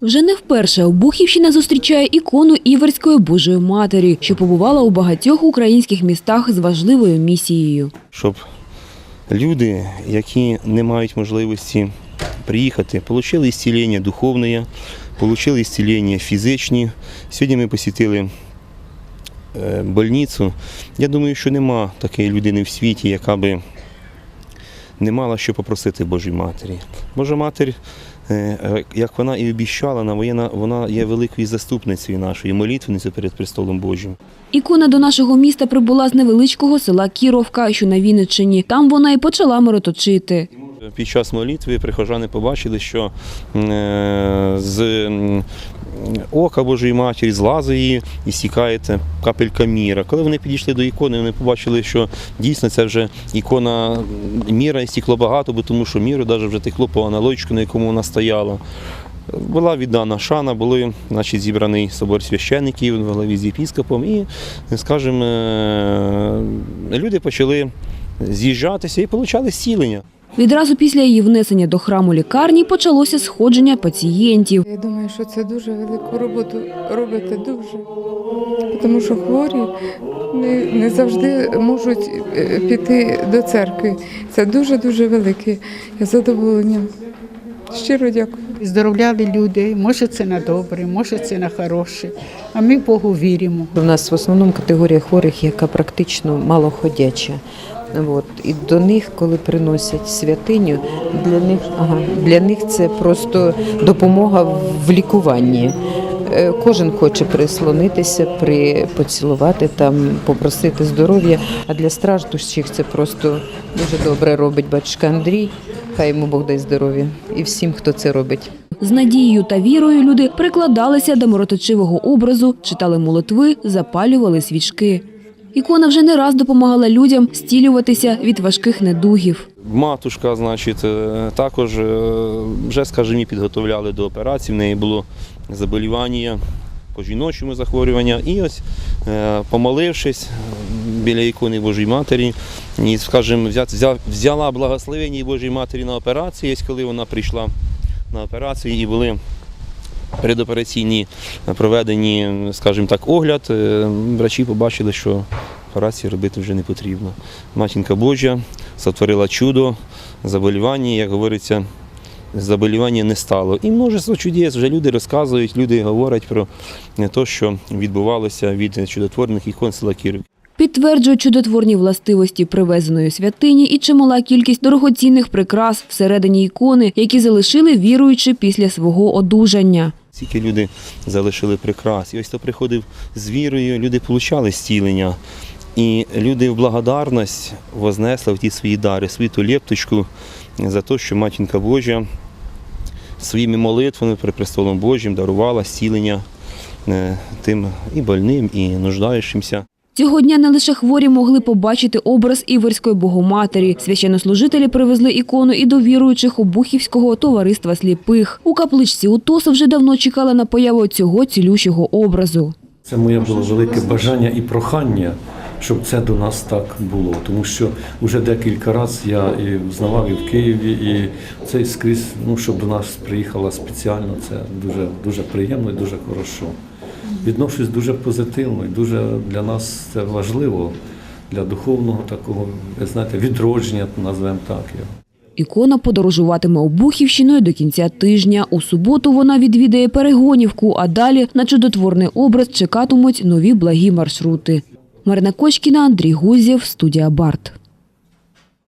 Вже не вперше Обухівщина зустрічає ікону Іверської Божої Матері, що побувала у багатьох українських містах з важливою місією. щоб люди, які не мають можливості приїхати, отримали зцілення духовне, отримали зцілення фізичні. Сьогодні ми посітили е, больницю. Я думаю, що нема такої людини в світі, яка би не мала що попросити Божій Матері. Божа Матір, е, як вона і обіщала, на вона- вона є великою заступницею нашою, молитвеницею перед престолом Божим. Ікона до нашого міста прибула з невеличкого села Кіровка, що на Вінниччині. Там вона і почала мироточити. Під час молитви прихожани побачили, що е, з ока Божої Матері, з лази її і стікає капелька міра. Коли вони підійшли до ікони, вони побачили, що дійсно це вже ікона міра і стікло багато, бо тому що міру навіть вже текло по аналогічку, на якому вона стояла. Була віддана шана, були значить, зібраний собор священників в главі з єпіскопом, і, скажімо, е, люди почали з'їжджатися і отримали зцілення. Відразу після її внесення до храму лікарні почалося сходження пацієнтів. Я думаю, що це дуже велику роботу робите дуже. Тому що хворі не, не завжди можуть е, піти до церкви. Це дуже-дуже велике. Я з задоволенням. Щиро дякую. Здоровляли люди, може це на добре, може це на хороше, а ми Богу віримо. У нас в основному категорія хворих, яка практично малоходяча. От. І до них, коли приносять святиню, для них, ага, для них це просто допомога в лікуванні. Е, Кожен хоче прислонитися, при, поцілувати, там, попросити здоров'я, а для страждущих це просто дуже добре робить батюшка Андрій. Хай йому Бог дасть здоров'я. І всім, хто це робить. З надією та вірою люди прикладалися до мироточивого образу, читали молитви, запалювали свічки. Ікона вже не раз допомагала людям стілюватися від важких недугів. Матушка, значить, е, також е, вже, скажімо, підготовляли до операції. В неї було заболівання по жіночому захворювання. І ось, е, помолившись біля ікони Божої Матері, і, скажімо, взя- взя- взяла благословення Божої Матері на операцію, коли вона прийшла на операцію і були передопераційні проведені, скажімо так, огляд, е, врачі побачили, що операції робити вже не потрібно. Матінка Божа сотворила чудо, заболівання, як говориться, заболівання не стало. І множество чудес вже люди розказують, люди говорять про те, що відбувалося від чудотворних ікон села Кірів. Підтверджують чудотворні властивості привезеної святині і чимала кількість дорогоцінних прикрас всередині ікони, які залишили віруючи після свого одужання. Скільки люди залишили прикрас. І ось хто приходив з вірою, люди отримали зцілення. І люди в благодарність вознесли в ті свої дари, свою ту лепточку за те, що Матінка Божа своїми молитвами при престолом Божим дарувала зцілення е, тим і больним, і нуждаючимся. Цього дня не лише хворі могли побачити образ Іверської Богоматері. Священнослужителі привезли ікону і до віруючих Обухівського товариства сліпих. У капличці Утоса вже давно чекали на появу цього цілющого образу. Це моє було велике бажання і прохання, щоб це до нас так було. Тому що вже декілька разів я і знавав і в Києві, і це скрізь, ну, щоб до нас приїхала спеціально, це дуже, дуже приємно і дуже хорошо. Відношусь дуже позитивно і дуже для нас це важливо, для духовного такого, знаєте, відродження, назвемо так його. Ікона подорожуватиме Обухівщиною до кінця тижня. У суботу вона відвідає Перегонівку, а далі на чудотворний образ чекатимуть нові благі маршрути. Марина Кочкіна, Андрій Гузєв, студія Барт.